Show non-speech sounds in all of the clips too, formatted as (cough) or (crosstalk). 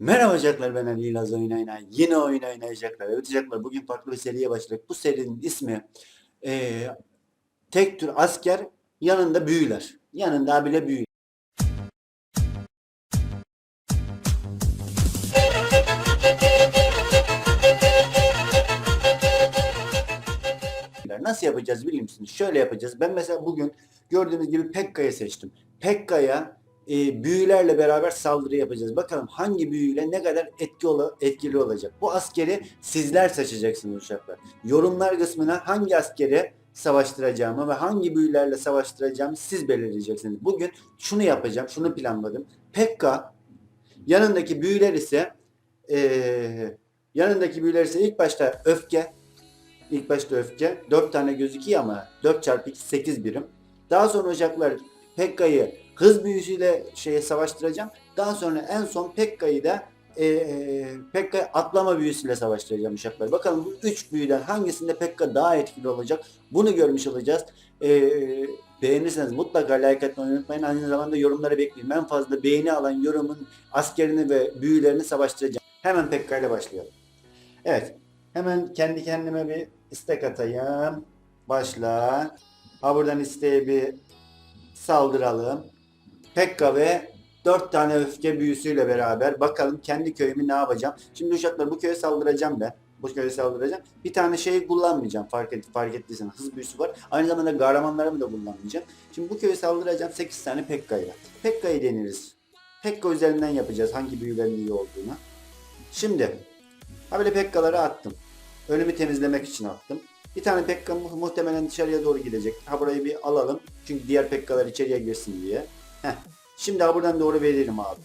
Merhaba Jacklar ben Ali İlaz oyun oynayan yine oyun oynayacaklar. Evet Jacklar bugün farklı bir seriye başladık. Bu serinin ismi eee, tek tür asker yanında büyüler. Yanında bile büyü. Nasıl yapacağız biliyor musunuz? Şöyle yapacağız. Ben mesela bugün gördüğünüz gibi Pekka'yı seçtim. Pekka'ya e, büyülerle beraber saldırı yapacağız. Bakalım hangi büyüyle ne kadar etki ola- etkili olacak. Bu askeri sizler seçeceksiniz uşaklar. Yorumlar kısmına hangi askeri savaştıracağımı ve hangi büyülerle savaştıracağımı siz belirleyeceksiniz. Bugün şunu yapacağım, şunu planladım. Pekka yanındaki büyüler ise e, yanındaki büyüler ise ilk başta öfke, İlk başta öfke. 4 tane gözüküyor ama 4 çarpı 2 8 birim. Daha sonra ocaklar Pekka'yı hız büyüsüyle şeye savaştıracağım. Daha sonra en son Pekka'yı da e, e, Pekka atlama büyüsüyle savaştıracağım uşaklar. Bakalım bu 3 büyüden hangisinde Pekka daha etkili olacak? Bunu görmüş olacağız. E, beğenirseniz mutlaka like atmayı unutmayın. Aynı zamanda yorumlara bekleyin. En fazla beğeni alan yorumun askerini ve büyülerini savaştıracağım. Hemen Pekka ile başlayalım. Evet. Hemen kendi kendime bir istek atayım. Başla. Ha buradan isteğe bir saldıralım. Pekka ve 4 tane öfke büyüsüyle beraber bakalım kendi köyümü ne yapacağım. Şimdi uşaklar bu köye saldıracağım ben. Bu köye saldıracağım. Bir tane şey kullanmayacağım fark, et, fark ettiysen hız büyüsü var. Aynı zamanda kahramanlarımı da kullanmayacağım. Şimdi bu köye saldıracağım 8 tane Pekka'yla. Pekka'yı deniriz. Pekka üzerinden yapacağız hangi büyülerin iyi olduğunu. Şimdi böyle Pekka'ları attım. Önümü temizlemek için attım. Bir tane Pekka mu- muhtemelen dışarıya doğru gidecek. Ha burayı bir alalım. Çünkü diğer Pekkalar içeriye girsin diye. Heh. Şimdi ha buradan doğru veririm abi.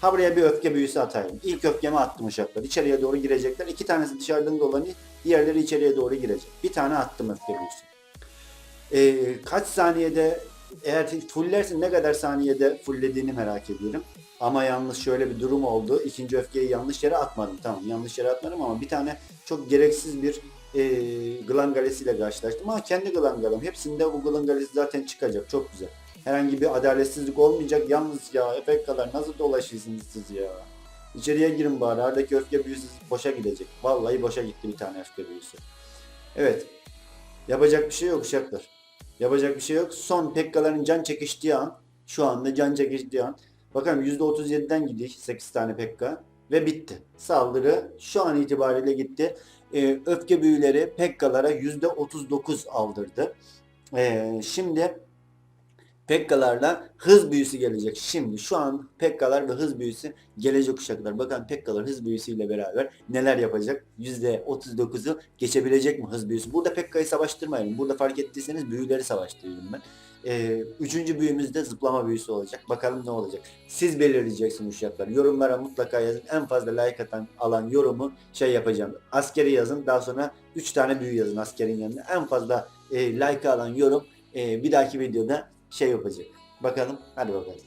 Ha buraya bir öfke büyüsü atayım. İlk öfkemi attım uşaklar. İçeriye doğru girecekler. İki tanesi dışarıdan dolanıyor. Diğerleri içeriye doğru girecek. Bir tane attım öfke büyüsü. Ee, kaç saniyede eğer fullersin ne kadar saniyede fulllediğini merak ediyorum. Ama yalnız şöyle bir durum oldu. İkinci öfkeyi yanlış yere atmadım. Tamam yanlış yere atmadım ama bir tane çok gereksiz bir e, glan galesiyle karşılaştım. Ama kendi glan galem. Hepsinde bu glan galesi zaten çıkacak. Çok güzel. Herhangi bir adaletsizlik olmayacak. Yalnız ya efekt kadar nasıl dolaşıyorsunuz siz ya? İçeriye girin bari. Aradaki öfke büyüsü boşa gidecek. Vallahi boşa gitti bir tane öfke büyüsü. Evet. Yapacak bir şey yok uşaklar. Yapacak bir şey yok. Son Pekkaların can çekiştiği an, şu anda can çekiştiği an. Bakalım %37'den gidiyor 8 tane Pekka ve bitti. Saldırı şu an itibariyle gitti. Ee, öfke büyüleri Pekkalara %39 aldırdı. Ee, şimdi Pekkalarla hız büyüsü gelecek. Şimdi şu an Pekkalar ve hız büyüsü gelecek uşaklar. Bakalım Pekkalar hız büyüsüyle beraber neler yapacak? %39'u geçebilecek mi hız büyüsü? Burada Pekka'yı savaştırmayalım. Burada fark ettiyseniz büyüleri savaştırıyorum ben. Ee, üçüncü büyümüz de zıplama büyüsü olacak. Bakalım ne olacak. Siz belirleyeceksiniz uşaklar. Yorumlara mutlaka yazın. En fazla like atan alan yorumu şey yapacağım. Askeri yazın. Daha sonra 3 tane büyü yazın askerin yanına. En fazla e, like alan yorum e, bir dahaki videoda şey yapacak. Bakalım. Hadi bakalım.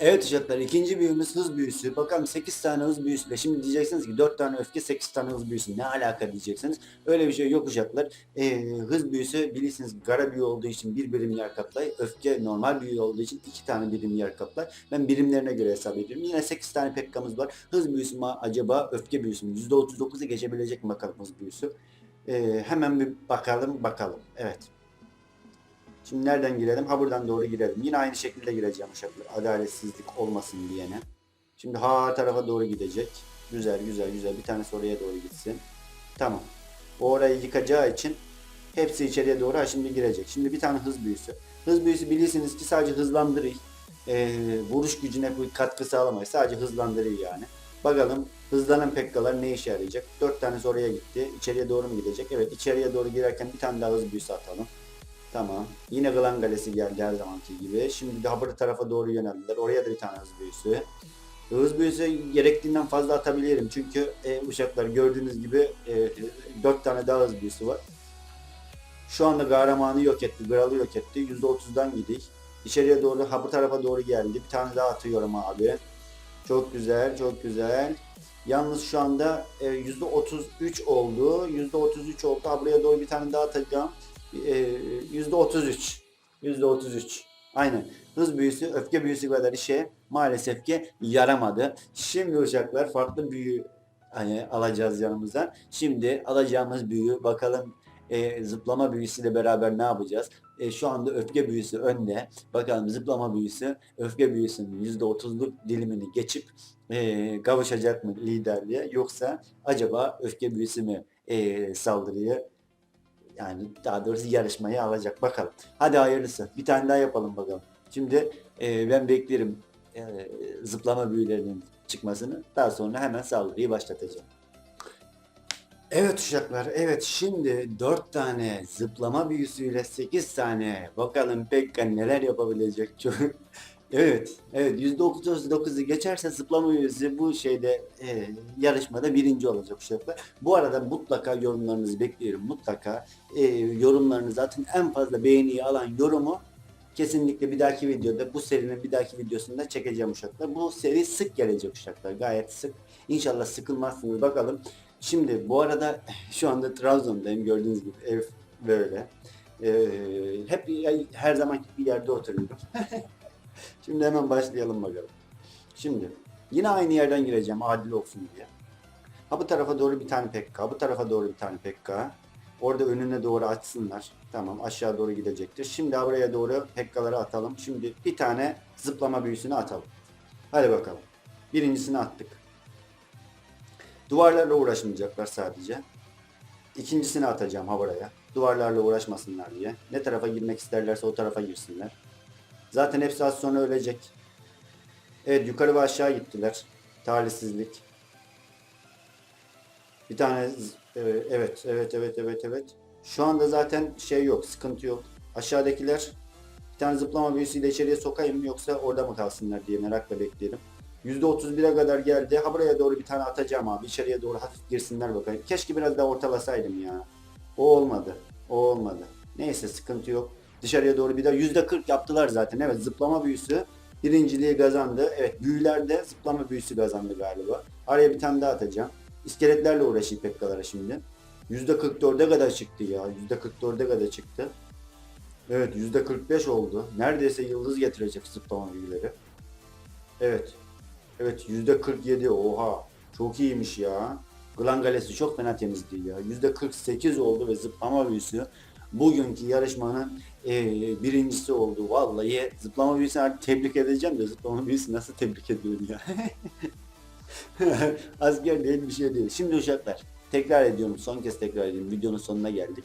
Evet uşaklar ikinci büyümüz hız büyüsü. Bakalım 8 tane hız büyüsüyle. Şimdi diyeceksiniz ki 4 tane öfke 8 tane hız büyüsü. Ne alaka diyeceksiniz. Öyle bir şey yok uşaklar. Ee, hız büyüsü bilirsiniz gara büyü olduğu için bir birim yer kaplar. Öfke normal büyü olduğu için 2 tane birim yer kaplar. Ben birimlerine göre hesap ediyorum. Yine 8 tane pekkamız var. Hız büyüsü mü acaba öfke büyüsü mü? %39'u geçebilecek mi bakalım hız büyüsü. Ee, hemen bir bakalım bakalım. Evet. Şimdi nereden girelim? Ha buradan doğru girelim. Yine aynı şekilde gireceğim uşaklar. Adaletsizlik olmasın diyene. Şimdi ha tarafa doğru gidecek. Güzel güzel güzel. Bir tanesi oraya doğru gitsin. Tamam. O orayı yıkacağı için hepsi içeriye doğru ha şimdi girecek. Şimdi bir tane hız büyüsü. Hız büyüsü bilirsiniz ki sadece hızlandırıyor. Ee, vuruş gücüne bir katkı sağlamıyor. Sadece hızlandırıyor yani. Bakalım hızlanan pekkalar ne işe yarayacak? Dört tanesi oraya gitti. İçeriye doğru mu gidecek? Evet içeriye doğru girerken bir tane daha hız büyüsü atalım. Tamam. Yine Glan Galesi geldi her zamanki gibi. Şimdi Habır tarafa doğru yöneldiler. Oraya da bir tane hız büyüsü. Hız büyüsü gerektiğinden fazla atabilirim. Çünkü e, uşaklar gördüğünüz gibi e, 4 tane daha hız büyüsü var. Şu anda kahramanı yok etti. Gralı yok etti. %30'dan gidik. İçeriye doğru, bu tarafa doğru geldi. Bir tane daha atıyorum abi. Çok güzel, çok güzel. Yalnız şu anda e, %33 oldu. %33 oldu. Buraya doğru bir tane daha atacağım. E, %33. %33. Aynen. Hız büyüsü, öfke büyüsü kadar işe maalesef ki yaramadı. Şimdi uşaklar farklı büyü hani alacağız yanımıza. Şimdi alacağımız büyü bakalım e, zıplama büyüsüyle beraber ne yapacağız? E, şu anda öfke büyüsü önde. Bakalım zıplama büyüsü öfke büyüsünün %30'luk dilimini geçip e, kavuşacak mı liderliğe yoksa acaba öfke büyüsü mü e, saldırıyı yani daha doğrusu yarışmayı alacak bakalım. Hadi hayırlısı. Bir tane daha yapalım bakalım. Şimdi e, ben beklerim e, zıplama büyülerinin çıkmasını. Daha sonra hemen saldırıyı başlatacağım. Evet uşaklar, evet şimdi 4 tane zıplama büyüsüyle 8 tane bakalım Pekka neler yapabilecek çok. Evet, evet %39'u geçerse zıplama büyüsü bu şeyde e, yarışmada birinci olacak uşaklar. Bu arada mutlaka yorumlarınızı bekliyorum. Mutlaka e, yorumlarınızı atın. En fazla beğeniyi alan yorumu kesinlikle bir dahaki videoda bu serinin bir dahaki videosunda çekeceğim uşaklar. Bu seri sık gelecek uşaklar. Gayet sık. İnşallah sıkılmazsınız bakalım. Şimdi bu arada (laughs) şu anda Trabzon'dayım gördüğünüz gibi ev böyle. Ee, hep her zamanki bir yerde oturuyorum. (laughs) Şimdi hemen başlayalım bakalım. Şimdi yine aynı yerden gireceğim adil olsun diye. Ha bu tarafa doğru bir tane pekka, bu tarafa doğru bir tane pekka. Orada önüne doğru açsınlar. Tamam aşağı doğru gidecektir. Şimdi buraya doğru pekkaları atalım. Şimdi bir tane zıplama büyüsünü atalım. Hadi bakalım. Birincisini attık. Duvarlarla uğraşmayacaklar sadece. İkincisini atacağım ha buraya. Duvarlarla uğraşmasınlar diye. Ne tarafa girmek isterlerse o tarafa girsinler. Zaten hepsi az sonra ölecek. Evet yukarı ve aşağı gittiler. Talihsizlik. Bir tane e, evet evet evet evet evet. Şu anda zaten şey yok sıkıntı yok. Aşağıdakiler bir tane zıplama büyüsüyle içeriye sokayım mı yoksa orada mı kalsınlar diye merakla bekleyelim. %31'e kadar geldi. Ha buraya doğru bir tane atacağım abi. İçeriye doğru hafif girsinler bakayım. Keşke biraz daha ortalasaydım ya. O olmadı. O olmadı. Neyse sıkıntı yok. Dışarıya doğru bir daha %40 yaptılar zaten. Evet zıplama büyüsü birinciliği kazandı. Evet büyülerde zıplama büyüsü kazandı galiba. Araya bir tane daha atacağım. İskeletlerle uğraşayım Pekkalara şimdi. %44'e kadar çıktı ya. %44'e kadar çıktı. Evet %45 oldu. Neredeyse yıldız getirecek zıplama büyüleri. Evet. Evet %47 oha. Çok iyiymiş ya. Glan Galesi çok fena temizliği ya. %48 oldu ve zıplama büyüsü bugünkü yarışmanın eee, birincisi oldu. Vallahi zıplama büyüsünü artık tebrik edeceğim de zıplama büyüsü nasıl tebrik ediyorum ya. (laughs) Asker değil bir şey değil. Şimdi uşaklar tekrar ediyorum son kez tekrar ediyorum. Videonun sonuna geldik.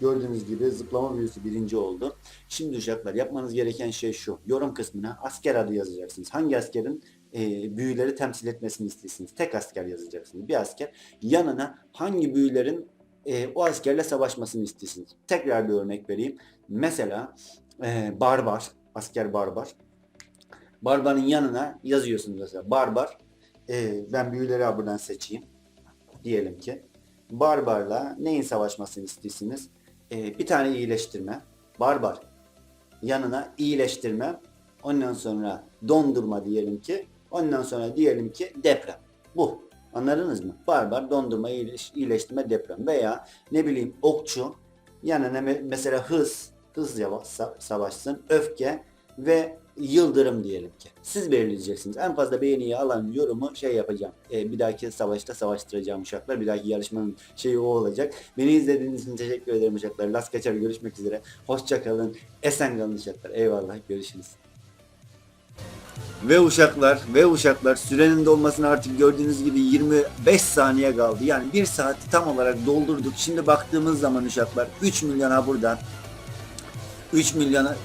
Gördüğünüz gibi zıplama büyüsü birinci oldu. Şimdi uşaklar yapmanız gereken şey şu. Yorum kısmına asker adı yazacaksınız. Hangi askerin e, büyüleri temsil etmesini istiyorsunuz? Tek asker yazacaksınız. Bir asker. Yanına hangi büyülerin e, o askerle savaşmasını istiyorsunuz? Tekrar bir örnek vereyim. Mesela e, barbar, asker barbar. Barbarın yanına yazıyorsunuz mesela. Barbar ee, ben büyüleri buradan seçeyim. Diyelim ki. Barbarla neyin savaşmasını istiyorsunuz? Ee, bir tane iyileştirme. Barbar. Yanına iyileştirme. Ondan sonra dondurma diyelim ki. Ondan sonra diyelim ki deprem. Bu. Anladınız mı? Barbar, dondurma, iyileş, iyileştirme, deprem. Veya ne bileyim okçu. Yanına me- mesela hız. Hız yava- sa- savaşsın. Öfke ve yıldırım diyelim ki. Siz belirleyeceksiniz. En fazla beğeniyi alan yorumu şey yapacağım. Ee, bir dahaki savaşta savaştıracağım uşaklar. Bir dahaki yarışmanın şeyi o olacak. Beni izlediğiniz için teşekkür ederim uşaklar. Las kaçar görüşmek üzere. Hoşça kalın. Esen kalın uşaklar. Eyvallah. Görüşürüz. Ve uşaklar ve uşaklar sürenin dolmasına artık gördüğünüz gibi 25 saniye kaldı. Yani 1 saati tam olarak doldurduk. Şimdi baktığımız zaman uşaklar 3 milyona buradan 3 milyona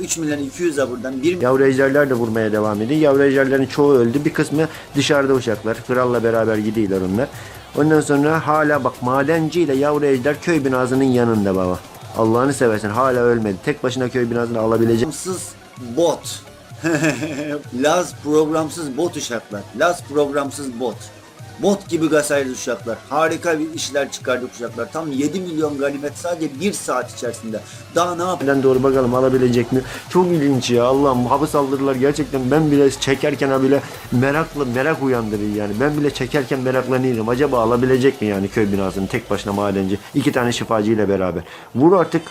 3 milyon 200 'e buradan 1 Yavru ejderler de vurmaya devam ediyor. Yavru ejderlerin çoğu öldü. Bir kısmı dışarıda uşaklar. Kralla beraber gidiyorlar onlar. Ondan sonra hala bak madenci ile yavru ejder köy binasının yanında baba. Allah'ını seversen hala ölmedi. Tek başına köy binasını alabilecek. programsız bot. (laughs) Laz programsız bot uşaklar. Laz programsız bot. Bot gibi gasaylı uşaklar. Harika bir işler çıkardık uşaklar. Tam 7 milyon ganimet sadece 1 saat içerisinde. Daha ne yap? Nereden doğru bakalım alabilecek mi? Çok ilginç ya Allah'ım hava saldırılar gerçekten ben bile çekerken bile merakla merak uyandırıyor yani. Ben bile çekerken meraklanıyorum. Acaba alabilecek mi yani köy binasını tek başına madenci? iki tane şifacı ile beraber. Vur artık.